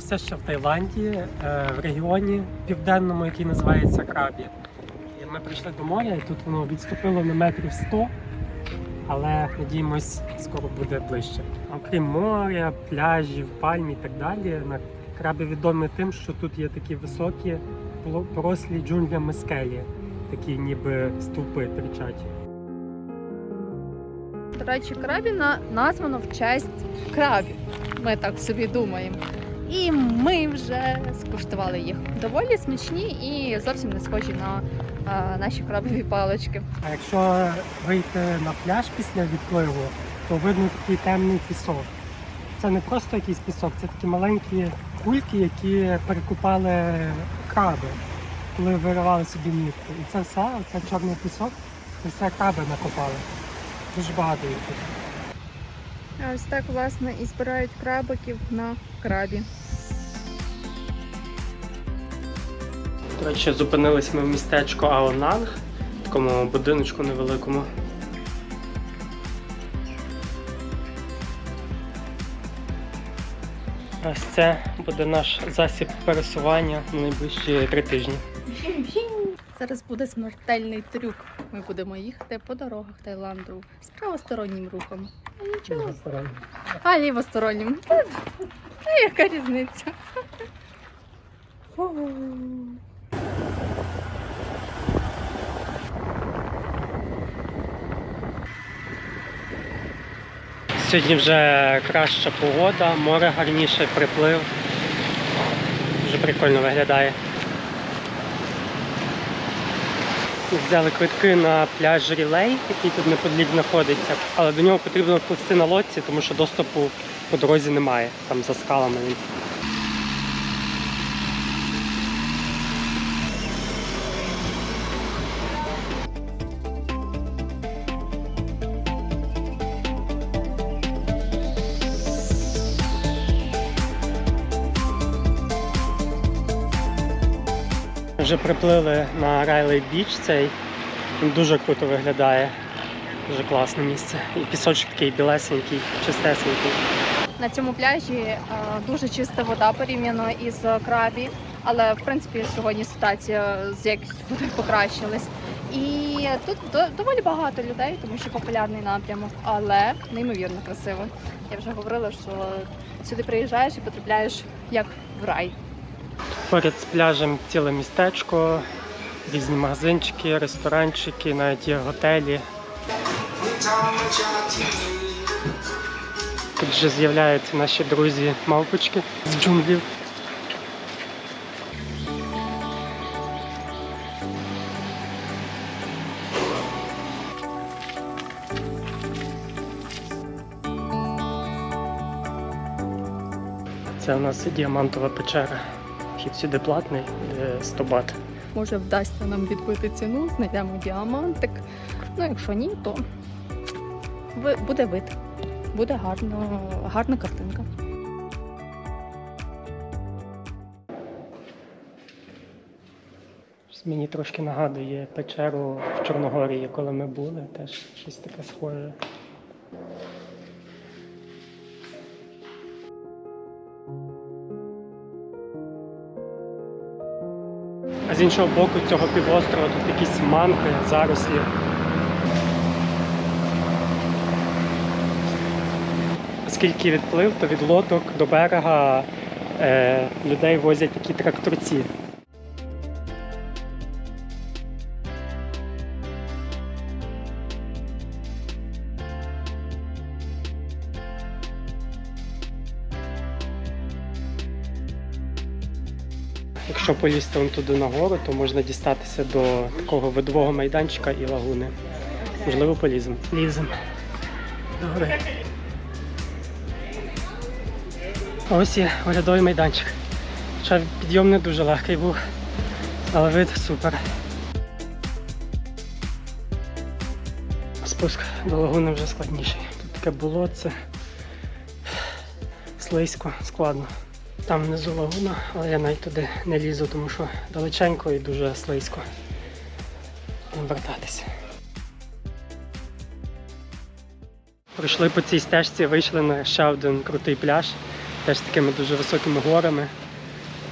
все ще в Таїланді, е, в регіоні південному, який називається Крабі. І ми прийшли до моря, і тут воно відступило на метрів 100, але надіємось, скоро буде ближче. Окрім моря, пляжів, пальм і так далі, на крабі відомі тим, що тут є такі високі порослі джунглями скелі, такі ніби стовпи тричаті. До речі, крабіна названо в честь крабів. Ми так собі думаємо. І ми вже скуштували їх. Доволі смачні і зовсім не схожі на а, наші крабові палички. А якщо вийти на пляж після відпливу, то видно такий темний пісок. Це не просто якийсь пісок, це такі маленькі кульки, які перекупали краби, коли виривали собі нітки. І це все, це чорний пісок, це все краби накопали. Дуже багато їх тут. Ось так, власне, і збирають крабиків на крабі. До речі, зупинилися ми в містечку Аонанг, в такому будиночку невеликому. Ось це буде наш засіб пересування на найближчі три тижні. Зараз буде смертельний трюк. Ми будемо їхати по дорогах Таїланду з правостороннім рухом. А нічого. А лівостороннім. Та, та яка різниця? Сьогодні вже краща погода, море гарніше, приплив. Дуже прикольно виглядає. Взяли квитки на пляж Рілей, який тут неподалік знаходиться, але до нього потрібно плести на лодці, тому що доступу по дорозі немає, там за скалами Вже приплили на Райлей Біч цей. Дуже круто виглядає. Дуже класне місце. І пісочок такий білесенький, чистесенький. На цьому пляжі е, дуже чиста вода порівняно із крабі, але в принципі сьогодні ситуація з води покращилась. І тут до- доволі багато людей, тому що популярний напрямок, але неймовірно красиво. Я вже говорила, що сюди приїжджаєш і потрапляєш як в рай. Поряд з пляжем ціле містечко, різні магазинчики, ресторанчики, навіть є готелі. Тут вже з'являються наші друзі мавпочки з джунглів. Це у нас діамантова печера. Вхід сюди платний, де 100 бат. Може вдасться нам відбити ціну, знайдемо діамантик. Ну, якщо ні, то буде вид. Буде гарно, гарна картинка. Мені трошки нагадує печеру в Чорногорії, коли ми були, теж щось таке схоже. З іншого боку цього півострова тут якісь манки, зарослі. Оскільки відплив, то від лодок до берега е, людей возять такі тракторці. Якщо полізти вон туди нагору, то можна дістатися до такого видового майданчика і лагуни. Можливо, поліземо. Ліземо. Добре. Ось є оглядовий майданчик. Хоча підйом не дуже легкий був, але вид супер. Спуск до лагуни вже складніший. Тут таке болотце, слизько, складно. Там внизу лагуна, але я навіть туди не лізу, тому що далеченько і дуже слизько. Вертатися. Пройшли по цій стежці, вийшли на ще один крутий пляж. теж такими дуже високими горами,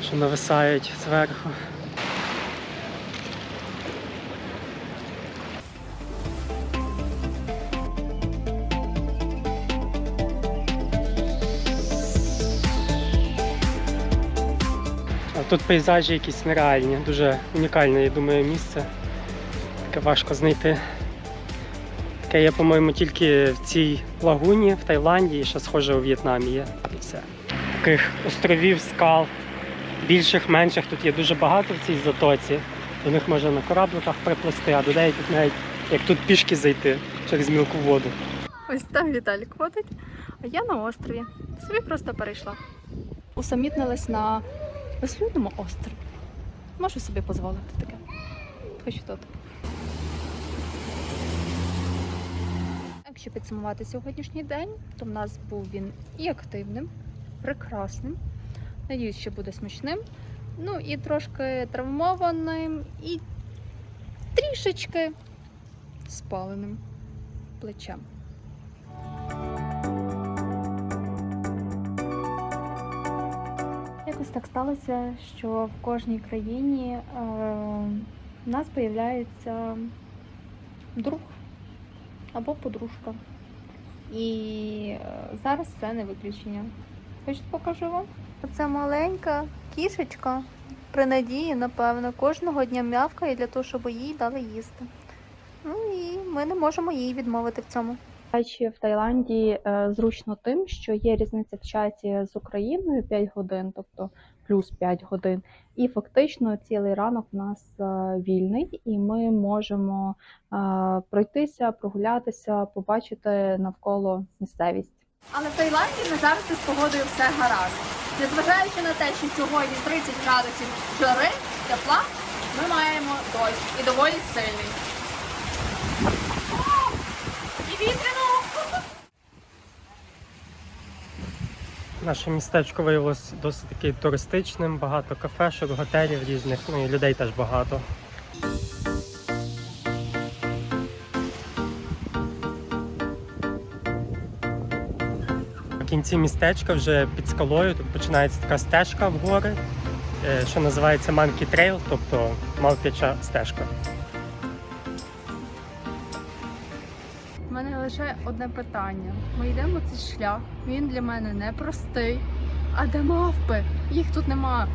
що нависають зверху. Тут пейзажі якісь нереальні, дуже унікальне, я думаю, місце. Таке важко знайти. Таке є, по-моєму, тільки в цій лагуні в Таїланді і ще схоже у В'єтнамі є. І все. Таких островів, скал, більших, менших тут є дуже багато в цій затоці. До них можна на корабликах приплисти, а до деяких навіть як тут пішки зайти через мілку воду. Ось там Віталік ходить, а я на острові. Собі просто перейшла. Усамітнилась на безлюдному острові. Можу собі дозволити таке. Хоч тут. Якщо підсумувати сьогоднішній день, то в нас був він і активним, прекрасним. Надіюсь, що буде смачним. Ну і трошки травмованим, і трішечки спаленим плечем. Якось так сталося, що в кожній країні е, в нас з'являється друг або подружка. І е, зараз це не виключення. Хочете покажу вам? Оце маленька кішечка при надії, напевно, кожного дня м'явкає для того, щоб їй дали їсти. Ну і ми не можемо їй відмовити в цьому. Речі, в Таїланді е, зручно тим, що є різниця в часі з Україною 5 годин, тобто плюс 5 годин. І фактично цілий ранок у нас е, вільний, і ми можемо е, пройтися, прогулятися, побачити навколо місцевість. Але в Таїланді не завжди з погодою все гаразд. Незважаючи на те, що сьогодні 30 градусів жари, тепла, ми маємо дощ і доволі сильний. І! Наше містечко виявилось досить таки туристичним, багато кафешок, готелів різних, ну і людей теж багато. В кінці містечка вже під скалою тут починається така стежка в гори, е, що називається Monkey Trail, тобто мавпяча стежка. Лише одне питання. Ми йдемо цей шлях, він для мене непростий. А де мавпи? Їх тут нема.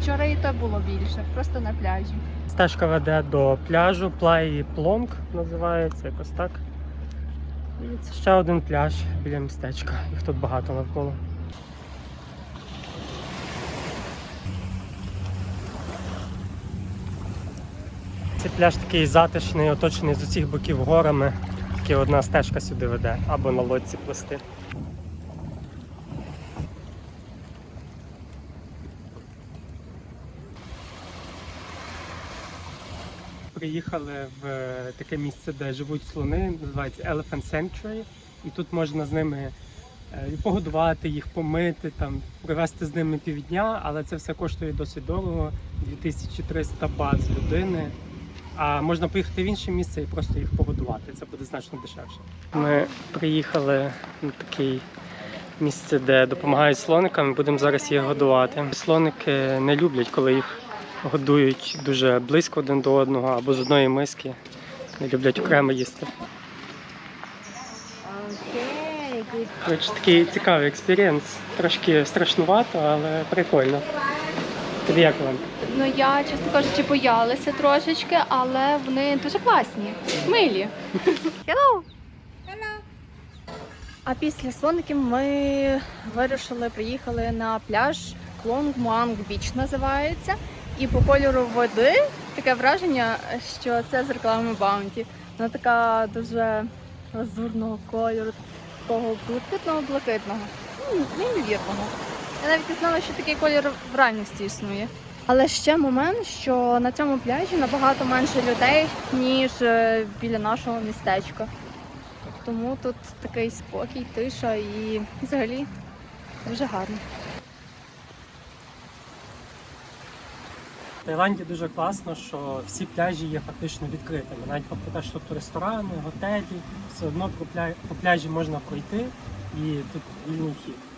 Вчора і то було більше, просто на пляжі. Стежка веде до пляжу Плаї Плонг, називається якось так. І це ще один пляж біля містечка. Їх тут багато навколо. Цей пляж такий затишний, оточений з усіх боків горами. Тільки одна стежка сюди веде, або на лодці плести. Приїхали в е, таке місце, де живуть слони, називається Elephant Sanctuary. І тут можна з ними е, погодувати їх, помити, там, провести з ними півдня, але це все коштує досить дорого 2300 бат з людини. А можна поїхати в інше місце і просто їх погодувати. Це буде значно дешевше. Ми приїхали на таке місце, де допомагають слоникам. Будемо зараз їх годувати. Слоники не люблять, коли їх годують дуже близько один до одного або з одної миски. Не люблять окремо їсти. Коротше, такий цікавий експірієнс. Трошки страшнувато, але прикольно. Тобі як вам? Ну я, чесно кажучи, боялася трошечки, але вони дуже класні, милі. Hello! А після слоників ми вирішили, приїхали на пляж Клонг Муанг Біч називається. І по кольору води таке враження, що це з реклами Баунті. Вона така дуже лазурного кольору, такого блакитного-блакитного. Неймовірного. Я навіть не знала, що такий колір в реальності існує. Але ще момент, що на цьому пляжі набагато менше людей, ніж е, біля нашого містечка. Тому тут такий спокій, тиша і взагалі дуже гарно. В Таїланді дуже класно, що всі пляжі є фактично відкритими. Навіть попри те, що тут ресторани, готелі, все одно по пляжі можна пройти і тут вільний хід.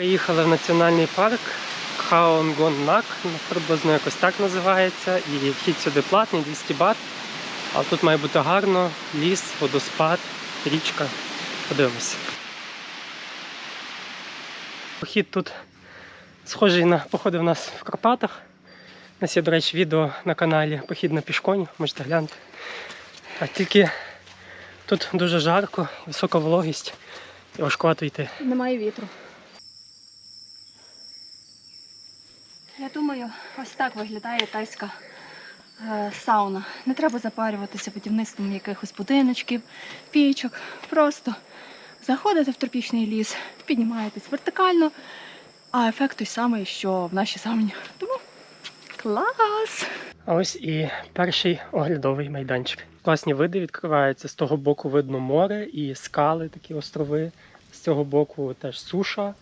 Приїхали в національний парк Хаонгоннак, приблизно якось так називається. І вхід сюди платний, 200 бат. Але тут має бути гарно, ліс, водоспад, річка. Подивимось. Похід тут схожий на походи в нас в Карпатах. У нас є, до речі, відео на каналі Похід на пішконі, можете глянути. А тільки тут дуже жарко, висока вологість і важкувато йти. Немає вітру. Я думаю, ось так виглядає тайська е, сауна. Не треба запарюватися будівництвом якихось будиночків, пічок. Просто заходите в тропічний ліс, піднімаєтесь вертикально, а ефект той самий, що в нашій сауні. Тому клас! А ось і перший оглядовий майданчик. Класні види відкриваються. З того боку видно море і скали, такі острови. З цього боку теж суша,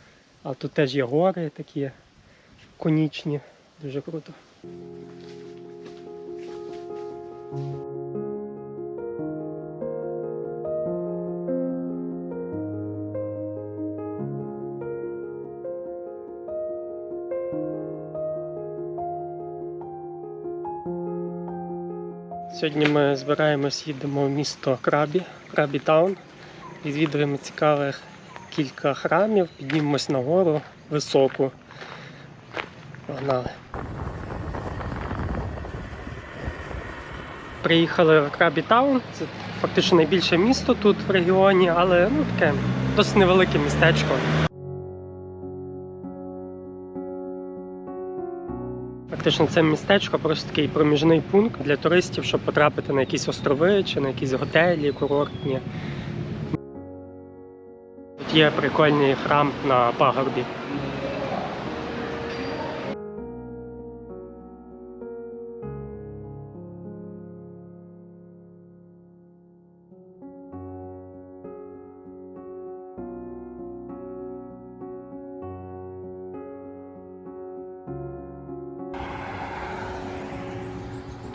а тут теж є гори такі конічні. Дуже круто. Сьогодні ми збираємось, їдемо в місто Крабі, Крабі Таун. Відвідуємо цікавих кілька храмів, піднімемось на гору високу. Погнали. Приїхали в Крабі Таун. Це фактично найбільше місто тут в регіоні, але ну, таке досить невелике містечко. Фактично це містечко просто такий проміжний пункт для туристів, щоб потрапити на якісь острови чи на якісь готелі курортні. Тут є прикольний храм на пагорбі.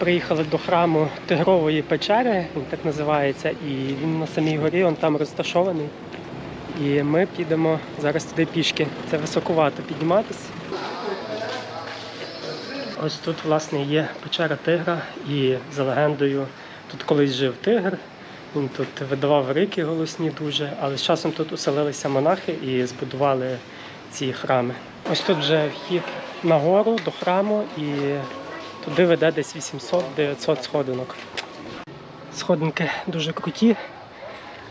Приїхали до храму Тигрової печери, він так називається, і він на самій горі, он там розташований. І ми підемо зараз туди пішки. Це високувато підніматися. Ось тут, власне, є печера тигра, і за легендою, тут колись жив тигр. Він тут видавав рики голосні дуже, але з часом тут оселилися монахи і збудували ці храми. Ось тут вже вхід на гору до храму і туди веде десь 800-900 сходинок. Сходинки дуже круті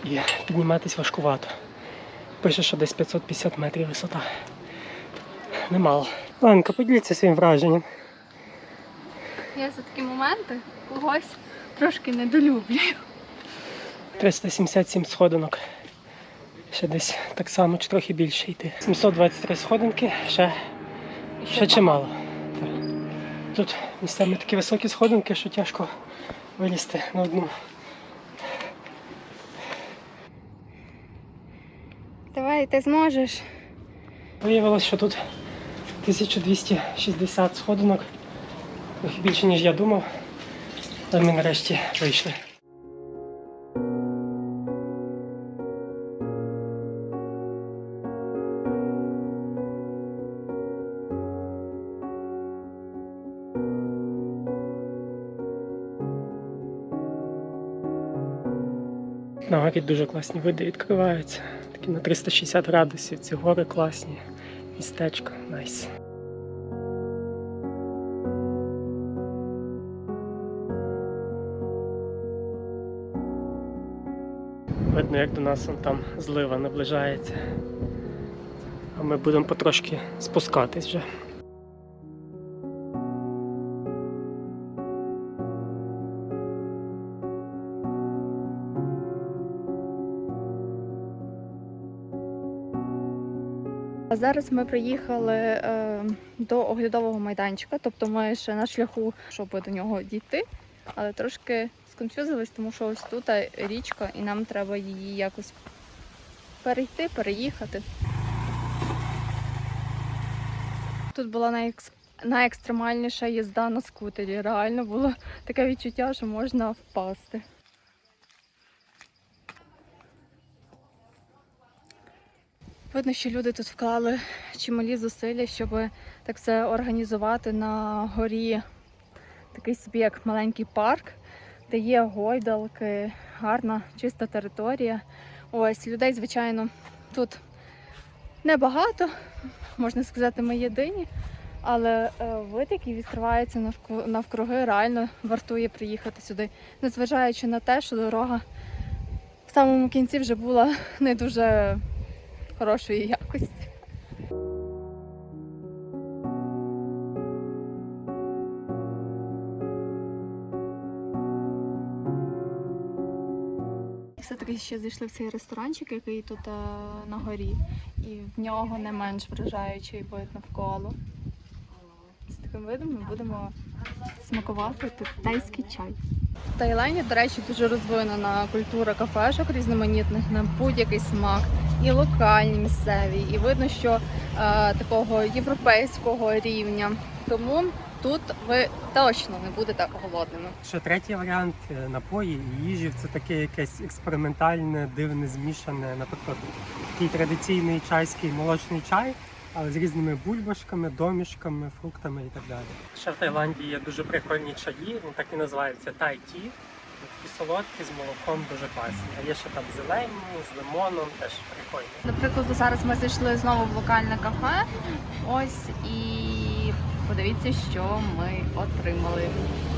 і підніматись важкувато. Пише, що десь 550 метрів висота. Немало. Ленка, поділіться своїм враженням. Я за такі моменти когось трошки недолюблюю. 377 сходинок. Ще десь так само чи трохи більше йти. 723 сходинки, ще, ще чимало. Тут місцями такі високі сходинки, що тяжко вилізти на одну. Давай, ти зможеш. Виявилось, що тут 1260 сходинок. Більше, ніж я думав. Але ми нарешті вийшли. На дуже класні види відкриваються. Такі на 360 градусів. Ці гори класні. Містечко, найс. Видно, як до нас он там злива наближається. А ми будемо потрошки спускатись вже. Зараз ми приїхали е, до оглядового майданчика, тобто ми ще на шляху, щоб до нього дійти, але трошки сконфюзились, тому що ось тут річка, і нам треба її якось перейти, переїхати. Тут була найекс... найекстремальніша їзда на скутері. Реально було таке відчуття, що можна впасти. Видно, що люди тут вклали чималі зусилля, щоб так все організувати на горі. Такий собі як маленький парк, де є гойдалки, гарна, чиста територія. Ось людей, звичайно, тут небагато, можна сказати, ми єдині. Але е, вид, який відкривається навкруги, реально вартує приїхати сюди, незважаючи на те, що дорога в самому кінці вже була не дуже хорошої якості. Все-таки ще зайшли в цей ресторанчик, який тут е, на горі, і в нього не менш вражаючий вид навколо. З таким видом ми будемо смакувати китайський чай. В Таїланді, до речі, дуже розвинена культура кафешок різноманітних на будь-який смак, і локальні, місцеві, і видно, що е, такого європейського рівня. Тому тут ви точно не будете голодними. Ще третій варіант е, напої і їжі це таке якесь експериментальне, дивне, змішане, наприклад, такий традиційний чайський молочний чай, але з різними бульбашками, домішками, фруктами і так далі. Ще в Таїланді є дуже прикольні чаї, вони так і називаються тай-ті. Такі солодкі з молоком дуже класні. А є ще там зелені, з лимоном, теж прикольні. Наприклад, зараз ми зайшли знову в локальне кафе. Ось і подивіться, що ми отримали.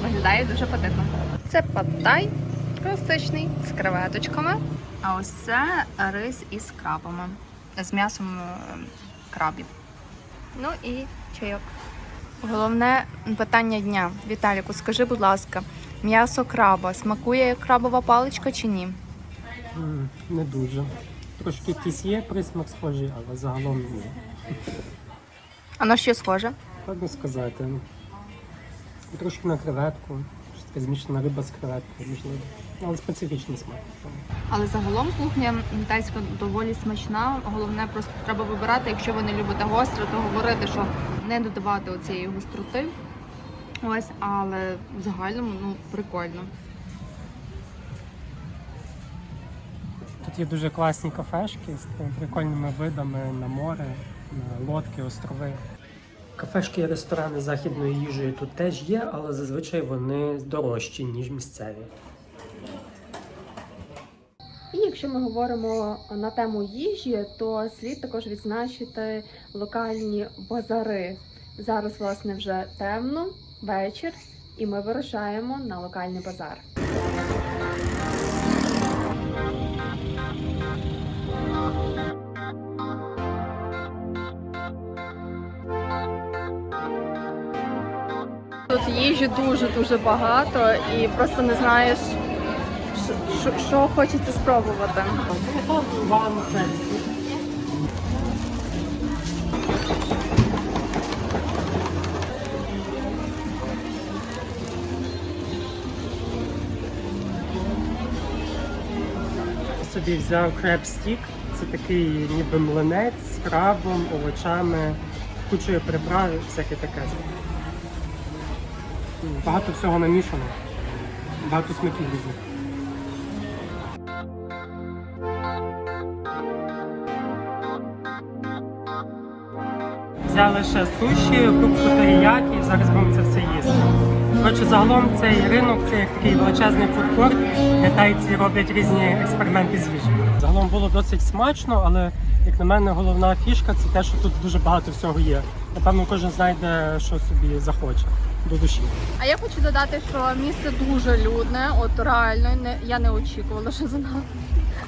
Виглядає дуже апетитно. Це паттай класичний з креветочками. А ось це рис із крабами, з м'ясом е, крабів. Ну і чайок. Головне питання дня. Віталіку, скажи, будь ласка, м'ясо краба смакує як крабова паличка чи ні? М, Не дуже. Трошки якийсь є присмак схожий, але загалом ні. А на що схоже? Складно сказати. Трошки на креветку, щось таке змішана риба з креветкою, можливо. Але специфічний смак. Але загалом кухня китайська доволі смачна. Головне, просто треба вибирати, якщо ви не любите гостре, то говорити, що не додавати оцієї гостроти. Ось, але в загальному ну прикольно. Тут є дуже класні кафешки з прикольними видами на море, на лодки, острови. Кафешки і ресторани з західною їжею тут теж є, але зазвичай вони дорожчі, ніж місцеві. І якщо ми говоримо на тему їжі, то слід також відзначити локальні базари. Зараз, власне, вже темно, вечір, і ми вирушаємо на локальний базар. Тут їжі дуже дуже багато, і просто не знаєш, що хочеться спробувати. Собі взяв креп стік. Це такий ніби млинець з крабом, овочами, кучою приправ, і всяке таке. Багато всього намішано. Багато смаків різних. Взяли ще суші, кубку теріякі, зараз будемо це все їсти. Коротше, загалом цей ринок це як такий величезний фудкорт. Китайці роблять різні експерименти з їжею. Загалом було досить смачно, але як на мене, головна фішка це те, що тут дуже багато всього є. Напевно, кожен знайде, що собі захоче до душі. А я хочу додати, що місце дуже людне. От реально не я не очікувала, що за нами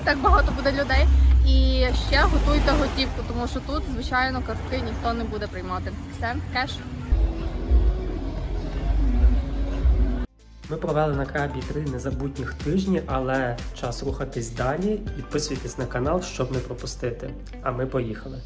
так багато буде людей. І ще готуйте готівку, тому що тут, звичайно, картки ніхто не буде приймати. Все, кеш. Ми провели на крабі три незабутніх тижні, але час рухатись далі. Підписуйтесь на канал, щоб не пропустити. А ми поїхали.